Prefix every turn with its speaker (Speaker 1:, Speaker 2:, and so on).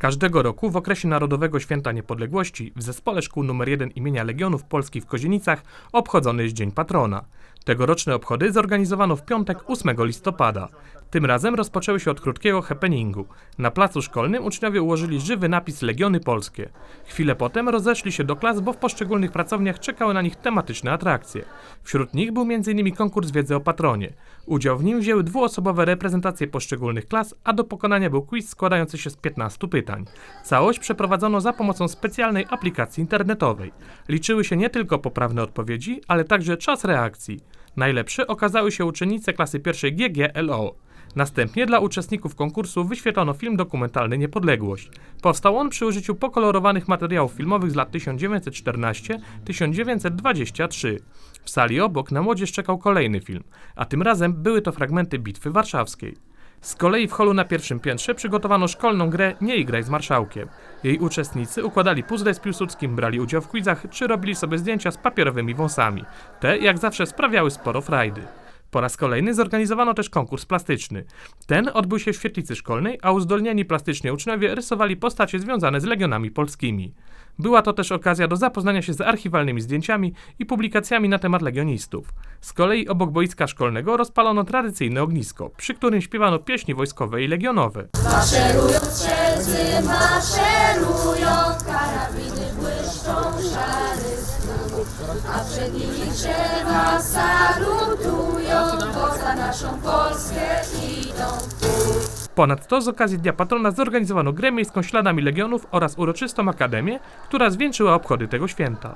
Speaker 1: Każdego roku w okresie Narodowego Święta Niepodległości w Zespole Szkół nr 1 imienia Legionów Polskich w Kozienicach obchodzony jest Dzień Patrona. Tegoroczne obchody zorganizowano w piątek 8 listopada. Tym razem rozpoczęły się od krótkiego happeningu. Na placu szkolnym uczniowie ułożyli żywy napis Legiony Polskie. Chwilę potem rozeszli się do klas, bo w poszczególnych pracowniach czekały na nich tematyczne atrakcje. Wśród nich był m.in. konkurs wiedzy o patronie. Udział w nim wzięły dwuosobowe reprezentacje poszczególnych klas, a do pokonania był quiz składający się z 15 pytań. Całość przeprowadzono za pomocą specjalnej aplikacji internetowej. Liczyły się nie tylko poprawne odpowiedzi, ale także czas reakcji. Najlepsze okazały się uczennice klasy pierwszej GGLO. Następnie dla uczestników konkursu wyświetlono film dokumentalny Niepodległość. Powstał on przy użyciu pokolorowanych materiałów filmowych z lat 1914-1923. W sali obok na młodzież czekał kolejny film, a tym razem były to fragmenty Bitwy Warszawskiej. Z kolei w holu na pierwszym piętrze przygotowano szkolną grę Nie igraj z marszałkiem. Jej uczestnicy układali puzzle z Piłsudskim, brali udział w quizach czy robili sobie zdjęcia z papierowymi wąsami. Te, jak zawsze, sprawiały sporo frajdy. Po raz kolejny zorganizowano też konkurs plastyczny. Ten odbył się w świetlicy szkolnej, a uzdolnieni plastycznie uczniowie rysowali postacie związane z legionami polskimi. Była to też okazja do zapoznania się z archiwalnymi zdjęciami i publikacjami na temat legionistów. Z kolei obok boiska szkolnego rozpalono tradycyjne ognisko, przy którym śpiewano pieśni wojskowe i legionowe.
Speaker 2: Maszerują strzelcy, maszerują, a przed nimi drzewa salutują, bo naszą Polskę idą.
Speaker 1: Ponadto z okazji Dnia Patrona zorganizowano grę miejską śladami legionów oraz uroczystą akademię, która zwieńczyła obchody tego święta.